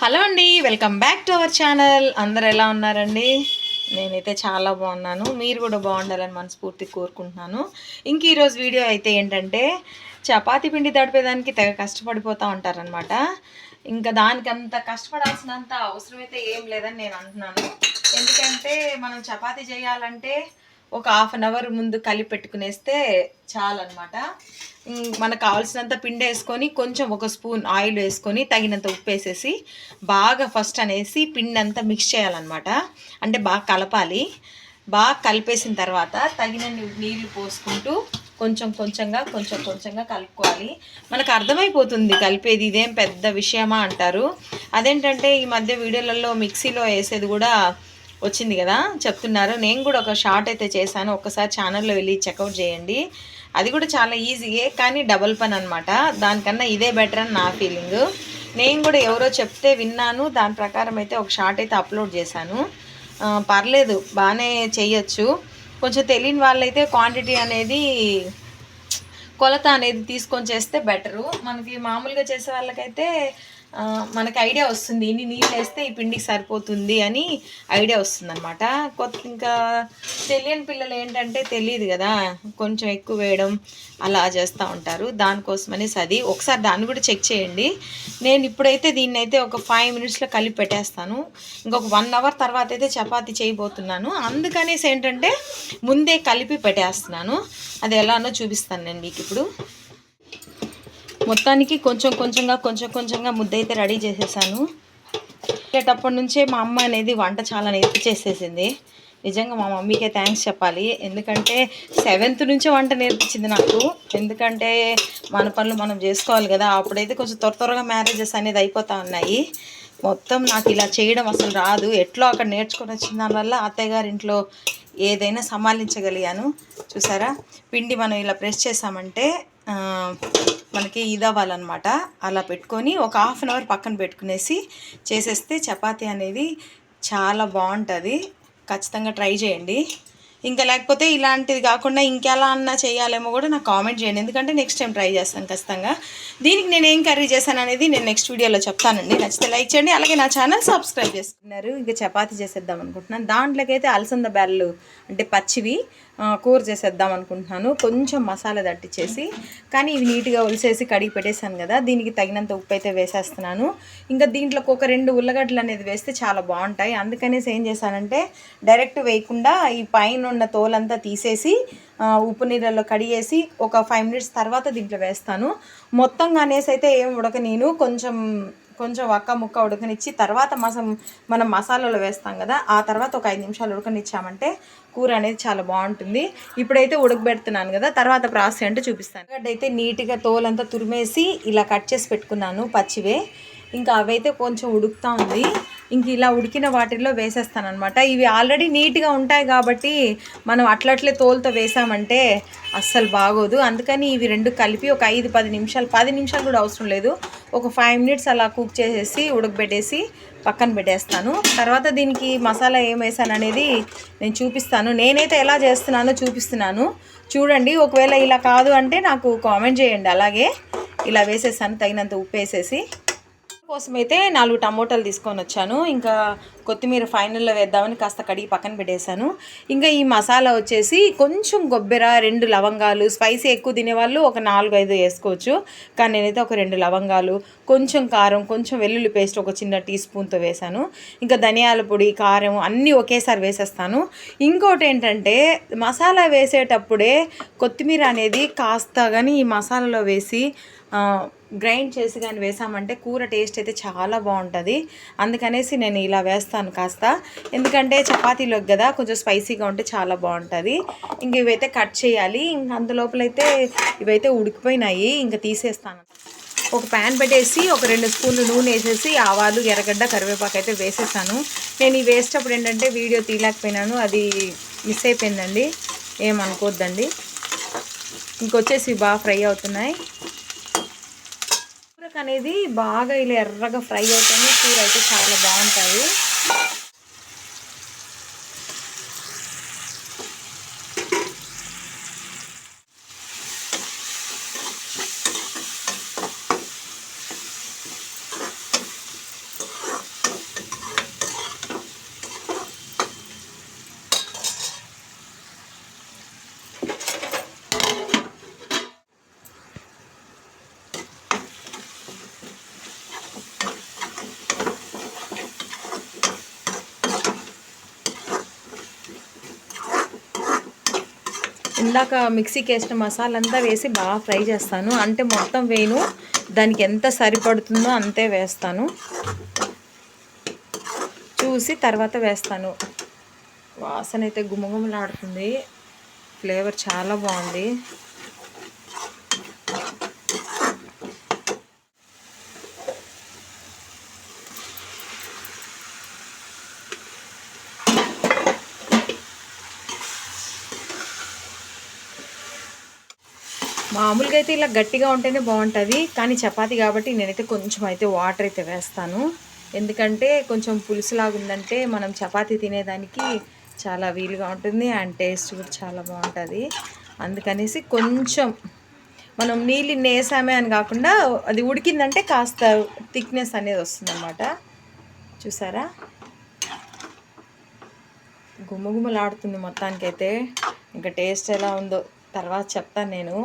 Hello అండి welcome back to our channel. అందరు ఎలా ఉన్నారండి? నేనైతే చాలా బాగున్నాను. మీరు కూడా బాగుండాలని మనస్ఫూర్తి కోరుకుంటున్నాను. ఇంక ఈరోజు వీడియో అయితే ఏంటంటే చపాతీ పిండి తడిపేదానికి తెగ కష్టపడిపోతూ ఉంటారనమాట ఇంకా దానికి అంత కష్టపడాల్సినంత అవసరం అయితే ఏం లేదని నేను అంటున్నాను. ఎందుకంటే మనం చపాతీ చేయాలంటే ఒక హాఫ్ అన్ అవర్ ముందు కలిపి పెట్టుకునేస్తే చాలన్నమాట. మనకు కావాల్సినంత పిండి వేసుకొని కొంచెం ఒక స్పూన్ ఆయిల్ వేసుకొని తగినంత ఉప్పు వేసేసి బాగా ఫస్ట్ అనేసి పిండి అంతా మిక్స్ చేయాలన్నమాట. అంటే బాగా కలపాలి. బాగా కలిపేసిన తర్వాత తగినన్ని నీళ్ళు పోసుకుంటూ కొంచెం కొంచెంగా కొంచెం కొంచెంగా కలుపుకోవాలి. మనకు అర్థమైపోతుంది కలిపేది ఇదేం పెద్ద విషయమా అంటారు. అదేంటంటే ఈ మధ్య వీడియోలలో మిక్సీలో వేసేది కూడా వచ్చింది కదా చెప్తున్నారు. నేను కూడా ఒక షార్ట్ అయితే చేశాను. ఒక్కసారి ఛానల్లో వెళ్ళి చెక్అవుట్ చేయండి. అది కూడా చాలా ఈజీయే కానీ డబల్ పని అనమాట దానికన్నా ఇదే బెటర్ అని నా ఫీలింగ్ నేను కూడా ఎవరో చెప్తే విన్నాను. దాని ప్రకారం అయితే ఒక షార్ట్ అయితే అప్లోడ్ చేశాను. పర్లేదు బాగానే చేయొచ్చు. కొంచెం తెలియని వాళ్ళైతే క్వాంటిటీ అనేది కొలత అనేది తీసుకొని చేస్తే బెటరు మనకి మామూలుగా చేసే వాళ్ళకైతే మనకి ఐడియా వస్తుంది ఇన్ని నీళ్ళు వేస్తే ఈ పిండికి సరిపోతుంది అని ఐడియా వస్తుంది అనమాట కొత్త ఇంకా తెలియని పిల్లలు ఏంటంటే తెలియదు కదా కొంచెం ఎక్కువ వేయడం అలా చేస్తూ ఉంటారు. దానికోసమనేసి అది. ఒకసారి దాన్ని కూడా చెక్ చేయండి. నేను ఇప్పుడైతే దీన్ని అయితే ఒక ఫైవ్ మినిట్స్లో కలిపి పెట్టేస్తాను. ఇంకొక వన్ అవర్ తర్వాత అయితే చపాతి చేయబోతున్నాను. అందుకనేసి ఏంటంటే ముందే కలిపి పెట్టేస్తున్నాను. అది ఎలానో చూపిస్తాను నేను మీకు ఇప్పుడు. మొత్తానికి కొంచెం కొంచెంగా కొంచెం కొంచెంగా ముద్ద అయితే రెడీ చేసేసాను. అప్పటి నుంచే మా అమ్మ అనేది వంట చాలా నేర్పించేసేసింది నిజంగా మా మమ్మీకే థ్యాంక్స్ చెప్పాలి. ఎందుకంటే సెవెంత్ నుంచే వంట నేర్పించింది నాకు. ఎందుకంటే మన పనులు మనం చేసుకోవాలి కదా. అప్పుడైతే కొంచెం త్వర త్వరగా మ్యారేజెస్ అనేది అయిపోతూ ఉన్నాయి. మొత్తం నాకు ఇలా చేయడం అసలు రాదు. ఎట్లో అక్కడ నేర్చుకొని వచ్చిన దానివల్ల అత్తయ్య గారి ఇంట్లో ఏదైనా సమాలించగలిగాను. చూసారా? పిండి మనం ఇలా ప్రెస్ చేసామంటే మనకి ఇది అవ్వాలన్నమాట. అలా పెట్టుకొని ఒక హాఫ్ అన్ అవర్ పక్కన పెట్టుకునేసి చేసేస్తే చపాతీ అనేది చాలా బాగుంటుంది. ఖచ్చితంగా ట్రై చేయండి. ఇంకా లేకపోతే ఇలాంటిది కాకుండా ఇంకెలా అన్నా చేయాలేమో కూడా నాకు కామెంట్ చేయండి. ఎందుకంటే నెక్స్ట్ టైం ట్రై చేస్తాను ఖచ్చితంగా. దీనికి నేను ఏం కర్రీ చేశాను అనేది నేను నెక్స్ట్ వీడియోలో చెప్తానండి. నచ్చితే లైక్ చేయండి. అలాగే నా ఛానల్ సబ్స్క్రైబ్ చేసుకున్నారు. ఇంకా చపాతీ చేసేద్దాం అనుకుంటున్నాను. దాంట్లోకైతే అలసంద బ్యాళ్ళు అంటే పచ్చివి కూర చేసేద్దాం అనుకుంటున్నాను. కొంచెం మసాలా దట్టించేసి కానీ ఇవి నీట్గా ఉలిసేసి కడిగి పెట్టేశాను కదా దీనికి తగినంత ఉప్పు అయితే వేసేస్తున్నాను. ఇంకా దీంట్లోకి ఒక రెండు ఉల్లగడ్డలు అనేది వేస్తే చాలా బాగుంటాయి. అందుకనేసి ఏం చేశానంటే డైరెక్ట్ వేయకుండా ఈ పైన ఉన్న తోలంతా తీసేసి ఉప్పు నీళ్ళలో కడిగేసి ఒక ఫైవ్ మినిట్స్ తర్వాత దీంట్లో వేస్తాను. మొత్తంగా అనేసి అయితే ఏం ఉడక నేను. కొంచెం కొంచెం ఒక్క ముక్క ఉడకనిచ్చి తర్వాత మసం మనం మసాలాలో వేస్తాం కదా ఆ తర్వాత ఒక ఐదు నిమిషాలు ఉడకనిచ్చామంటే కూర అనేది చాలా బాగుంటుంది. ఇప్పుడైతే ఉడకబెడుతున్నాను కదా తర్వాత ప్రాసెస్ అంటే చూపిస్తాను. ఉల్లగడ్డ అయితే నీట్గా తోలంతా తురిమేసి ఇలా కట్ చేసి పెట్టుకున్నాను పచ్చివే. ఇంకా అవైతే కొంచెం ఉడుకుతా ఉంది. ఇంక ఇలా ఉడికిన వాటిల్లో వేసేస్తాను అనమాట ఇవి ఆల్రెడీ నీట్గా ఉంటాయి కాబట్టి మనం అట్లట్లే తోలుతో వేసామంటే అస్సలు బాగోదు. అందుకని ఇవి రెండు కలిపి ఒక ఐదు పది నిమిషాలు పది నిమిషాలు కూడా అవసరం లేదు. ఒక ఫైవ్ మినిట్స్ అలా కుక్ చేసేసి ఉడకబెట్టేసి పక్కన పెట్టేస్తాను. తర్వాత దీనికి మసాలా ఏం వేసాను అనేది నేను చూపిస్తాను. నేనైతే ఎలా చేస్తున్నానో చూపిస్తున్నాను. చూడండి ఒకవేళ ఇలా కాదు అంటే నాకు కామెంట్ చేయండి. అలాగే ఇలా వేసేసాను తగినంత ఉప్పు వేసేసి. కోసం అయితే నాలుగు టమోటాలు తీసుకొని వచ్చాను. ఇంకా కొత్తిమీర ఫైనల్లో వేద్దామని కాస్త కడిగి పక్కన పెట్టేశాను. ఇంకా ఈ మసాలా వచ్చేసి కొంచెం కొబ్బెర రెండు లవంగాలు స్పైసీ ఎక్కువ తినేవాళ్ళు ఒక నాలుగు ఐదు వేసుకోవచ్చు. కానీ నేనైతే ఒక రెండు లవంగాలు కొంచెం కారం కొంచెం వెల్లుల్లి పేస్ట్ ఒక చిన్న టీ స్పూన్తో వేశాను. ఇంకా ధనియాల పొడి కారం అన్నీ ఒకేసారి వేసేస్తాను. ఇంకోటి ఏంటంటే మసాలా వేసేటప్పుడే కొత్తిమీర అనేది కాస్త కానీ ఈ మసాలాలో వేసి గ్రైండ్ చేసి కానీ వేసామంటే కూర టేస్ట్ అయితే చాలా బాగుంటుంది. అందుకనేసి నేను ఇలా వేస్తాను కాస్త. ఎందుకంటే చపాతీలోకి కదా కొంచెం స్పైసీగా ఉంటే చాలా బాగుంటుంది. ఇంక ఇవైతే కట్ చేయాలి. ఇంక అందులోపలైతే ఇవైతే ఉడికిపోయినాయి. ఇంకా తీసేస్తాను. ఒక ప్యాన్ పెట్టేసి ఒక రెండు స్పూన్లు నూనె వేసేసి ఆవాలు ఎర్రగడ్డ కరివేపాకు అయితే వేసేసాను. నేను ఇవి వేసేటప్పుడు ఏంటంటే వీడియో తీయలేకపోయినాను. అది మిస్ అయిపోయిందండి. ఏమనుకోవద్దండి ఇంకొచ్చేసి బాగా ఫ్రై అవుతున్నాయి. అనేది బాగా ఇలా ఎర్రగా ఫ్రై అవుతుంది. కూర అయితే చాలా బాగుంటుంది ఇందాక మిక్సీకి వేసిన మసాలా అంతా వేసి బాగా ఫ్రై చేస్తాను. అంటే మొత్తం వేయను. దానికి ఎంత సరిపడుతుందో అంతే వేస్తాను. చూసి తర్వాత వేస్తాను. వాసన అయితే గుమగుమలాడుతుంది. ఫ్లేవర్ చాలా బాగుంది. మామూలుగా అయితే ఇలా గట్టిగా ఉంటేనే బాగుంటుంది కానీ చపాతి కాబట్టి నేనైతే కొంచెం అయితే వాటర్ అయితే వేస్తాను. ఎందుకంటే కొంచెం పులుసులాగా ఉందంటే మనం చపాతి తినేదానికి చాలా వీలుగా ఉంటుంది అండ్ టేస్ట్ కూడా చాలా బాగుంటుంది. అందుకనేసి కొంచెం మనం నీళ్ళు వేసామే అని కాకుండా అది ఉడికిందంటే కాస్త థిక్నెస్ అనేది వస్తుందన్నమాట. చూసారా? గుమ్మగుమ్మలాడుతుంది మొత్తానికైతే. ఇంకా టేస్ట్ ఎలా ఉందో తర్వాత చెప్తాను నేను.